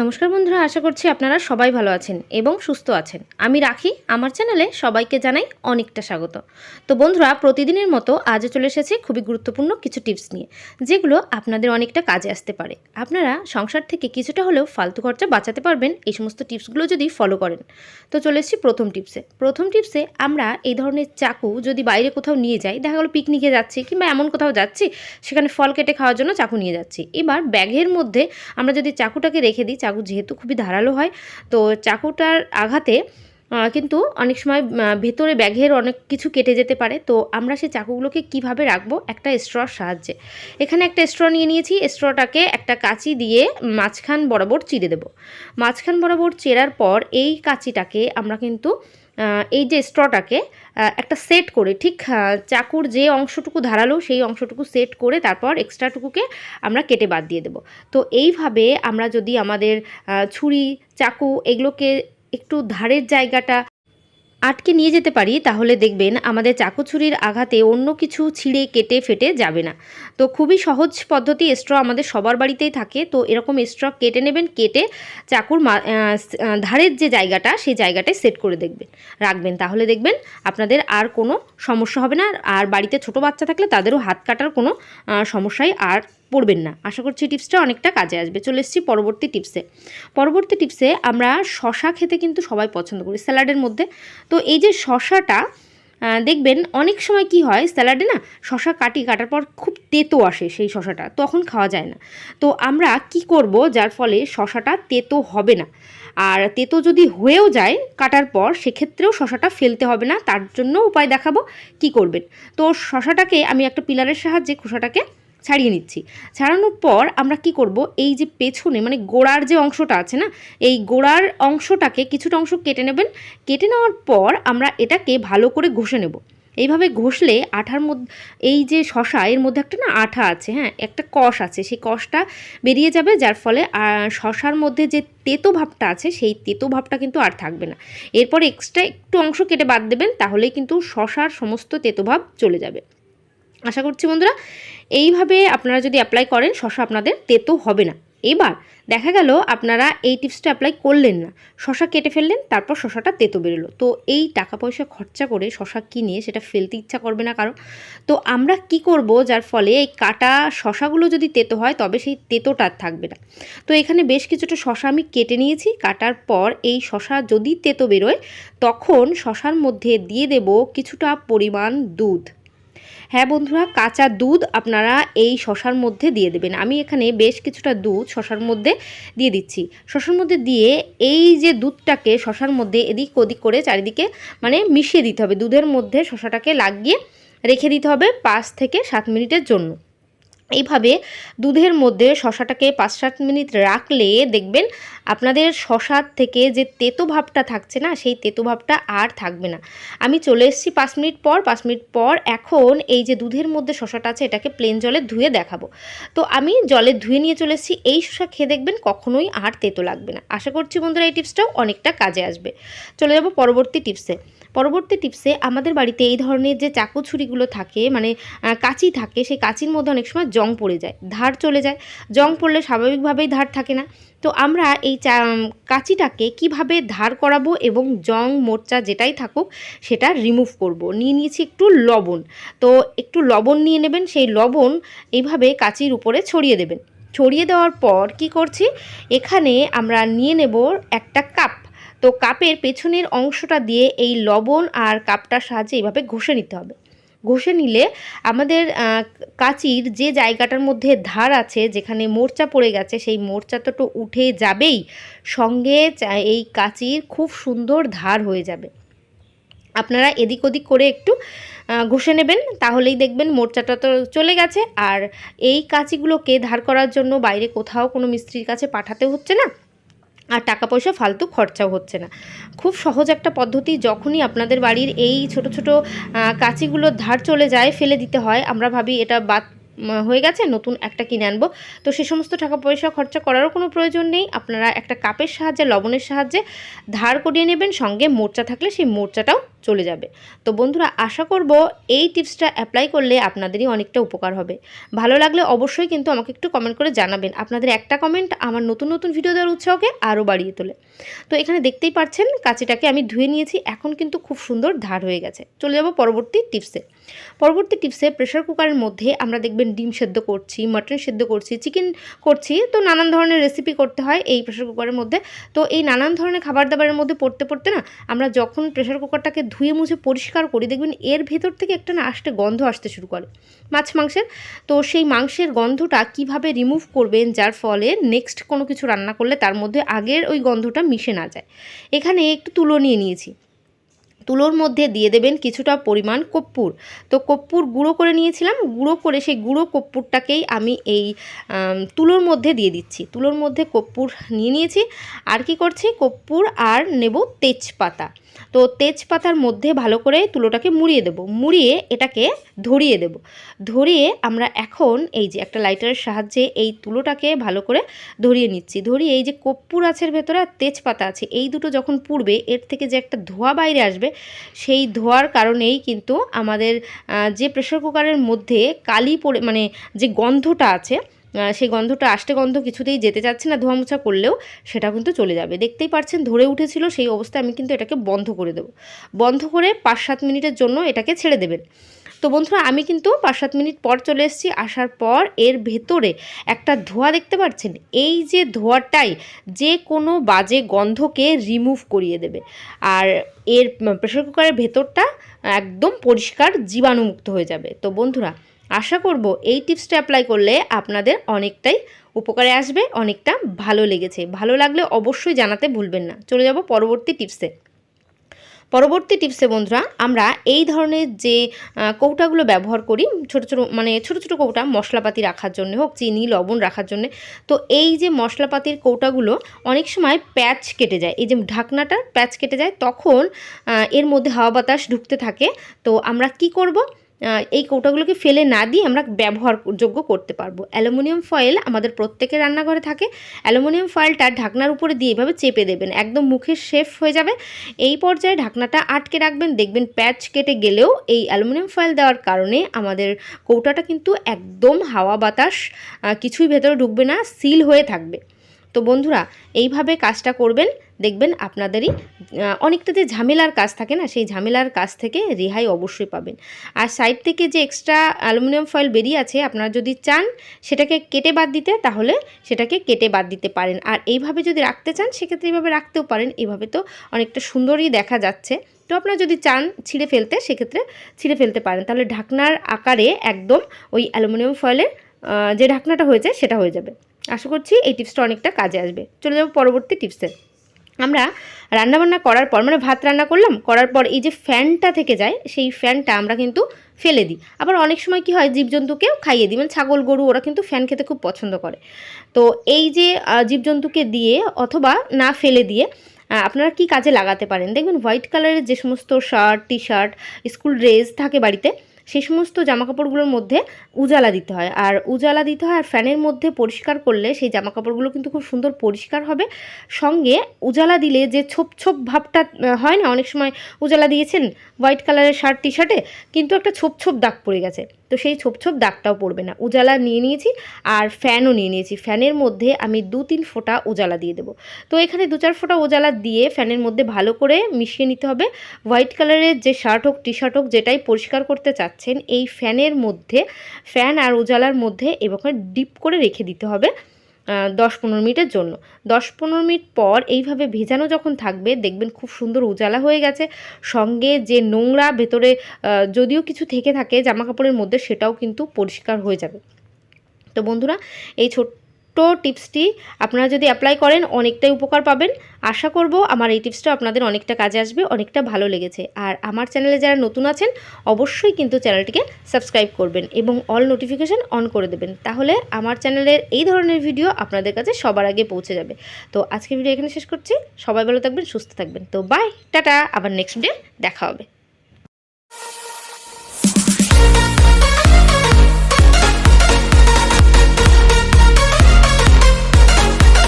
নমস্কার বন্ধুরা, আশা করছি আপনারা সবাই ভালো আছেন এবং সুস্থ আছেন। আমি রাখি, আমার চ্যানেলে সবাইকে জানাই অনেকটা স্বাগত। তো বন্ধুরা, প্রতিদিনের মতো আজও চলে এসেছি খুবই গুরুত্বপূর্ণ কিছু টিপস নিয়ে, যেগুলো আপনাদের অনেকটা কাজে আসতে পারে। আপনারা সংসার থেকে কিছুটা হলেও ফালতু খরচা বাঁচাতে পারবেন, এই সমস্ত টিপসগুলো যদি ফলো করেন। তো চলে এসেছি প্রথম টিপসে। প্রথম টিপসে আমরা এই ধরনের চাকু যদি বাইরে কোথাও নিয়ে যাই, দেখা গেলো পিকনিকে যাচ্ছি কিংবা এমন কোথাও যাচ্ছি, সেখানে ফল কেটে খাওয়ার জন্য চাকু নিয়ে যাচ্ছি। এবার ব্যাগের মধ্যে আমরা যদি চাকুটাকে রেখে দিই চাকু যেহেতু খুবই ধারালো হয়, তো চাকুটার আঘাতে কিন্তু অনেক সময় ভেতরে ব্যাঘের অনেক কিছু কেটে যেতে পারে, তো আমরা সেই চাকুগুলোকে কীভাবে রাখব? একটা স্ট্রর সাহায্যে। এখানে একটা স্ট্র নিয়ে নিয়েছি, স্ট্রটাকে একটা কাঁচি দিয়ে মাঝখান বরাবর চিড়ে দেব। মাঝখান বরাবর চেরার পর এই কাঁচিটাকে আমরা কিন্তু এই যে স্ট্রটাকে একটা সেট করে, ঠিক চাকুর যে অংশটুকু ধারালো সেই অংশটুকু সেট করে তারপর এক্সট্রাটুকুকে আমরা কেটে বাদ দিয়ে দেবো। তো এইভাবে আমরা যদি আমাদের ছুরি, চাকু এগুলোকে একটু ধারের জায়গাটা আটকে নিয়ে যেতে পারি, তাহলে দেখবেন আমাদের চাকু ছুরির আঘাতে অন্য কিছু ছিঁড়ে কেটে ফেটে যাবে না। তো খুবই সহজ পদ্ধতি, স্ট্র আমাদের সবার বাড়িতেই থাকে। তো এরকম স্ট্র কেটে নেবেন, কেটে চাকুর ধারের যে জায়গাটা, সেই জায়গাটায় সেট করে দেখবেন, রাখবেন। তাহলে দেখবেন আপনাদের আর কোনো সমস্যা হবে না। আর বাড়িতে ছোট বাচ্চা থাকলে তাদেরও হাত কাটার কোনো সমস্যাই আর পড়বেন না। আশা করছি টিপসটা অনেকটা কাজে আসবে। চলে এসেছি পরবর্তী টিপসে পরবর্তী টিপসে আমরা শশা খেতে কিন্তু সবাই পছন্দ করি, স্যালাডের মধ্যে। তো এই যে শশাটা দেখবেন অনেক সময় কি হয়, স্যালাডে না শশা কাটি, কাটার পর খুব তেতো আসে সেই শশাটা, তখন খাওয়া যায় না। তো আমরা কি করব, যার ফলে শশাটা তেতো হবে না। আর তেতো যদি হয়েও যায় কাটার পর, সেক্ষেত্রেও শশাটা ফেলতে হবে না। তার জন্য উপায় দেখাবো, কি করবেন। তো শশাটাকে আমি একটা পিলারের সাহায্যে খোসাটাকে ছাড়িয়ে নিচ্ছি। ছাড়ানোর পর আমরা কি করব? এই যে পেছনে মানে গোড়ার যে অংশটা আছে না, এই গোড়ার অংশটাকে কিছুটা অংশ কেটে নেবেন। কেটে নেওয়ার পর আমরা এটাকে ভালো করে ঘষে নেব। এইভাবে ঘষলে আঠার মধ্যে, এই যে শশা, এর মধ্যে একটা না আঠা আছে হ্যাঁ একটা কষ আছে। সেই কষটা বেরিয়ে যাবে, যার ফলে শশার মধ্যে যে তেতো ভাবটা আছে, সেই তেতো ভাবটা কিন্তু আর থাকবে না। এরপর এক্সট্রা একটু অংশ কেটে বাদ দেবেন, তাহলেই কিন্তু শশার সমস্ত তেতো ভাব চলে যাবে। আশা করছি বন্ধুরা, এইভাবে আপনারা যদি অ্যাপ্লাই করেন, শশা আপনাদের তেতো হবে না। এবার দেখা গেল আপনারা এই টিপসটা অ্যাপ্লাই করলেন না। শশা কেটে ফেললেন, তারপর শশাটা তেতো বেরোলো। তো এই টাকা পয়সা খরচা করে শশা কিনে সেটা ফেলতে ইচ্ছা করবে না কারও। তো আমরা কি করব, যার ফলে এই কাটা শশাগুলো যদি তেতো হয়, তবে সেই তেতোটা থাকবে না। তো এখানে বেশ কিছুটা শশা আমি কেটে নিয়েছি। কাটার পর এই শশা যদি তেতো বেরোয়, তখন শশার মধ্যে দিয়ে দেব কিছুটা পরিমাণ দুধ। হ্যাঁ বন্ধুরা, কাঁচা দুধ আপনারা এই শশার মধ্যে দিয়ে দেবেন। আমি এখানে বেশ কিছুটা দুধ শশার মধ্যে দিয়ে দিচ্ছি। শশার মধ্যে দিয়ে এই যে দুধটাকে শশার মধ্যে এদিক ওদিক করে চারিদিকে মানে মিশিয়ে দিতে হবে। দুধের মধ্যে শশাটাকে লাগিয়ে রেখে দিতে হবে পাঁচ থেকে সাত মিনিটের জন্য। এইভাবে দুধের মধ্যে শশাটাকে পাঁচ সাত মিনিট রাখলে দেখবেন আপনাদের শশার থেকে যে তেতো ভাবটা থাকছে না, সেই তেতো ভাবটা আর থাকবে না। আমি চলে এসেছি পাঁচ মিনিট পর, পাঁচ মিনিট পর এখন এই যে দুধের মধ্যে শশাটা আছে, এটাকে প্লেন জলে ধুয়ে দেখাবো। তো আমি জলে ধুয়ে নিয়ে চলে এসেছি, এই শশা খেয়ে দেখবেন কখনোই আর তেতো লাগবে না। আশা করছি বন্ধুরা এই টিপসটাও অনেকটা কাজে আসবে। চলে যাব পরবর্তী টিপসে। পরবর্তী টিপসে আমাদের বাড়িতে এই ধরনের যে চাকু ছুরিগুলো থাকে মানে কাঁচি থাকে, সেই কাঁচির মধ্যে অনেক সময় জং পড়ে যায়, ধার চলে যায়। জং পড়লে স্বাভাবিকভাবেই ধার থাকে না। তো আমরা এই কাঁচিটাকে কীভাবে ধার করাবো এবং জং মোর্চা যেটাই থাকুক সেটা রিমুভ করব। নিয়ে নিয়েছি একটু লবণ। তো একটু লবণ নিয়ে নেবেন, সেই লবণ এইভাবে কাঁচির উপরে ছড়িয়ে দেবেন। ছড়িয়ে দেওয়ার পর কি করছি? এখানে আমরা নিয়ে নেব একটা কাপ। তো কাপের পেছনের অংশটা দিয়ে এই লবণ আর কাপটার সাহায্যে এইভাবে ঘষে নিতে হবে। ঘষে নিলে আমাদের কাঁচির যে জায়গাটার মধ্যে ধার আছে, যেখানে মোর্চা পড়ে গেছে, সেই মোর্চা তো উঠে যাবেই। সঙ্গে এই কাঁচির খুব সুন্দর ধার হয়ে যাবে। আপনারা এদিক ওদিক করে একটু ঘষে নেবেন, তাহলেই দেখবেন মোর্চাটা তো চলে গেছে। আর এই কাঁচিগুলোকে ধার করার জন্য বাইরে কোথাও কোনো মিস্ত্রির কাছে পাঠাতে হচ্ছে না। আর টাকা পয়সা ফালতু খরচাও হচ্ছে না। খুব সহজ একটা পদ্ধতি, যখনই আপনাদের বাড়ির এই ছোট ছোট কাঁচিগুলোর ধার চলে যায়, ফেলে দিতে হয়, আমরা ভাবি এটা বাদ হয়ে গেছে, নতুন একটা কিনে আনব। তো সে সমস্ত টাকা পয়সা খরচা করারও কোনো প্রয়োজন নেই। আপনারা একটা কাপের সাহায্যে, লবণের সাহায্যে ধার করিয়ে নেবেন, সঙ্গে মোর্চা থাকলে সেই মোর্চাটাও চলে যাবে। তো বন্ধুরা, আশা করব এই টিপসটা অ্যাপ্লাই করলে আপনাদেরই অনেকটা উপকার হবে। ভালো লাগলে অবশ্যই কিন্তু আমাকে একটু কমেন্ট করে জানাবেন। আপনাদের একটা কমেন্ট আমার নতুন নতুন ভিডিও দেওয়ার উৎসাহকে আরও বাড়িয়ে তোলে। তো এখানে দেখতেই পাচ্ছেন, কাঁচিটাকে আমি ধুয়ে নিয়েছি। এখন কিন্তু খুব সুন্দর ধার হয়ে গেছে। চলে যাব পরবর্তী টিপসে পরবর্তী টিপসে প্রেশার কুকারের মধ্যে আমরা দেখবেন ডিম সেদ্ধ করছি মাটন সেদ্ধ করছি চিকেন করছি। তো নানান ধরনের রেসিপি করতে হয় এই প্রেশার কুকারের মধ্যে। তো এই নানান ধরনের খাবার দাবারের মধ্যে পড়তে পড়তে না আমরা যখন প্রেশার কুকারটাকে ধুয়ে মুছে পরিষ্কার করি, দেখবেন এর ভেতর থেকে একটা না আসতে গন্ধ আসতে শুরু করে। মাছ মাংসের, তো সেই মাংসের গন্ধটা কীভাবে রিমুভ করবেন, যার ফলে নেক্সট কোনো কিছু রান্না করলে তার মধ্যে আগের ওই গন্ধটা মিশে না যায়। এখানে একটু তুলো নিয়ে নিয়েছি। তুলোর মধ্যে দিয়ে দেবেন কিছুটা পরিমাণ কর্পূর তো কর্পূর গুঁড়ো করে নিয়েছিলাম, গুঁড়ো করে সেই গুঁড়ো কর্পূরটাকেই আমি এই তুলোর মধ্যে দিয়ে দিচ্ছি। তুলোর মধ্যে কর্পূর নিয়ে নিয়েছি। আর কি করছি? কর্পূর আর নেব তেজপাতা। তো তেজপাতার মধ্যে ভালো করে তুলোটাকে মুড়িয়ে দেব। মুড়িয়ে এটাকে ধরিয়ে দেব। ধরিয়ে আমরা এখন এই যে একটা লাইটারের সাহায্যে এই তুলোটাকে ভালো করে ধরিয়ে নিচ্ছি। ধরিয়ে এই যে কর্পূর আছের ভেতরে আর তেজপাতা আছে, এই দুটো যখন পুড়বে, এর থেকে যে একটা ধোঁয়া বাইরে আসবে সেই ধোয়ার কারণেই কিন্তু আমাদের যে প্রেশার কুকারের মধ্যে কালি পড়ে মানে যে গন্ধটা আছে সেই গন্ধটা, আষ্টে গন্ধ কিছুতেই যেতে চাচ্ছে না ধোয়া মোছা করলেও সেটা কিন্তু চলে যাবে। দেখতেই পাচ্ছেন ধরে উঠেছিল, সেই অবস্থায় আমি কিন্তু এটাকে বন্ধ করে দেব। বন্ধ করে পাঁচ সাত মিনিটের জন্য এটাকে ছেড়ে দেবেন। তো বন্ধুরা, আমি কিন্তু পাঁচ সাত মিনিট পর চলে এসেছি। আসার পর এর ভেতরে একটা ধোঁয়া দেখতে পাচ্ছেন? এই যে ধোঁয়াটাই যে কোনো বাজে গন্ধকে রিমুভ করিয়ে দেবে। আর এর প্রেশার কুকারের ভেতরটা একদম পরিষ্কার জীবাণুমুক্ত হয়ে যাবে। তো বন্ধুরা, আশা করব এই টিপসটা অ্যাপ্লাই করলে আপনাদের অনেকটাই উপকারে আসবে, অনেকটা ভালো লেগেছে। ভালো লাগলে অবশ্যই জানাতে ভুলবেন না। চলে যাব পরবর্তী টিপসে। পরবর্তী টিপসে বন্ধুরা, আমরা এই ধরনের যে কৌটাগুলো ব্যবহার করি, ছোট ছোট মানে ছোট ছোট কৌটা মশলাপাতি রাখার জন্য হোক, চিনি, লবণ রাখার জন্য, তো এই যে মশলাপাতির কৌটাগুলো অনেক সময় প্যাচ কেটে যায়। এই যে ঢাকনাটা প্যাচ কেটে যায়, তখন এর মধ্যে হাওয়া বাতাস ঢুকতে থাকে। তো আমরা কি করব? এই কৌটাগুলোকে ফেলে না দিয়ে আমরা ব্যবহারযোগ্য করতে পারব। অ্যালুমিনিয়াম ফয়েল আমাদের প্রত্যেকের রান্নাঘরে থাকে। অ্যালুমিনিয়াম ফয়েলটা ঢাকনার উপরে দিয়ে এভাবে চেপে দেবেন। একদম মুখের শেফ হয়ে যাবে। এই পর্যায়ে ঢাকনাটা আটকে রাখবেন। দেখবেন প্যাচ কেটে গেলেও এই অ্যালুমিনিয়াম ফয়েল দেওয়ার কারণে আমাদের কৌটাটা কিন্তু একদম হাওয়া বাতাস কিছুই ভেতরে ঢুকবে না, সিল হয়ে থাকবে। তো বন্ধুরা, এইভাবে কাজটা করবেন। দেখবেন আপনাদেরই অনেকটা যে ঝামেলার কাজ থাকে না, সেই ঝামেলার কাজ থেকে রেহাই অবশ্যই পাবেন। আর সাইড থেকে যে এক্সট্রা অ্যালুমিনিয়াম ফয়েল বেরিয়ে আছে, আপনারা যদি চান সেটাকে কেটে বাদ দিতে, তাহলে সেটাকে কেটে বাদ দিতে পারেন। আর এইভাবে যদি রাখতে চান, সেক্ষেত্রে এইভাবে রাখতেও পারেন। এইভাবে তো অনেকটা সুন্দরই দেখা যাচ্ছে। তো আপনারা যদি চান ছিঁড়ে ফেলতে, সেক্ষেত্রে ছিঁড়ে ফেলতে পারেন। তাহলে ঢাকনার আকারে একদম ওই অ্যালুমিনিয়াম ফয়েলের যে ঢাকনাটা হয়েছে, সেটা হয়ে যাবে। আশা করছি এই টিপসটা অনেকটা কাজে আসবে। চলে যাব পরবর্তী টিপসে আমরা রান্নাবান্না করার পর মানে ভাত রান্না করলাম, করার পর এই যে ফ্যানটা থেকে যায়, সেই ফ্যানটা আমরা কিন্তু ফেলে দিই। আবার অনেক সময় কি হয়, জীবজন্তুকেও খাইয়ে দিই। মানে ছাগল, গরু, ওরা কিন্তু ফ্যান খেতে খুব পছন্দ করে। তো এই যে জীবজন্তুকে দিয়ে অথবা না ফেলে দিয়ে আপনারা কি কাজে লাগাতে পারেন? দেখবেন হোয়াইট কালারের যে সমস্ত shirt T shirt school dress থাকে বাড়িতে সেই সমস্ত জামাকাপড়গুলোর মধ্যে উজালা দিতে হয়। আর উজালা দিতে হয় আর ফ্যানের মধ্যে পরিষ্কার করলে সেই জামাকাপড়গুলো কিন্তু খুব সুন্দর পরিষ্কার হবে। সঙ্গে উজালা দিলে যে ছোপ ছোপ ভাবটা হয় না? অনেক সময় উজালা দিয়েছেন হোয়াইট কালারের শার্ট টি শার্টে কিন্তু একটা ছোপ ছোপ দাগ পড়ে গেছে। তো সেই ছোপ ছোপ দাগটাও পড়বে না। উজালা নিয়ে নিয়েছি আর ফ্যানও নিয়ে নিয়েছি। ফ্যানের মধ্যে আমি দু তিন ফোঁটা উজালা দিয়ে দেবো। তো এখানে দু চার ফোঁটা উজালা দিয়ে ফ্যানের মধ্যে ভালো করে মিশিয়ে নিতে হবে। হোয়াইট কালারের যে শার্ট হোক টি শার্ট হোক, যেটাই পরিষ্কার করতে চাচ্ছেন, এই ফ্যানের মধ্যে, ফ্যান আর উজালার মধ্যে এবং ডিপ করে রেখে দিতে হবে। দশ পনেরো মিনিটের জন্য। দশ পনেরো মিনিট পর এইভাবে ভেজানো যখন থাকবে, দেখবেন খুব সুন্দর উজালা হয়ে গেছে। সঙ্গে যে নোংরা ভেতরে যদিও কিছু থেকে থাকে, জামা কাপড়ের মধ্যে, সেটাও কিন্তু পরিষ্কার হয়ে যাবে। তো বন্ধুরা, এই ছোট্ট টিপসটি আপনারা যদি অ্যাপ্লাই করেন, অনেকটাই উপকার পাবেন। আশা করব আমার এই টিপসটা আপনাদের অনেকটা কাজে আসবে, অনেকটা ভালো লেগেছে। আর আমার চ্যানেলে যারা নতুন আছেন, অবশ্যই কিন্তু চ্যানেলটিকে সাবস্ক্রাইব করবেন এবং অল নোটিফিকেশান অন করে দেবেন। তাহলে আমার চ্যানেলের এই ধরনের ভিডিও আপনাদের কাছে সবার আগে পৌঁছে যাবে। তো আজকের ভিডিও এখানে শেষ করছি। সবাই ভালো থাকবেন, সুস্থ থাকবেন। তো বাই টাটা, আবার নেক্সট ডে দেখা হবে।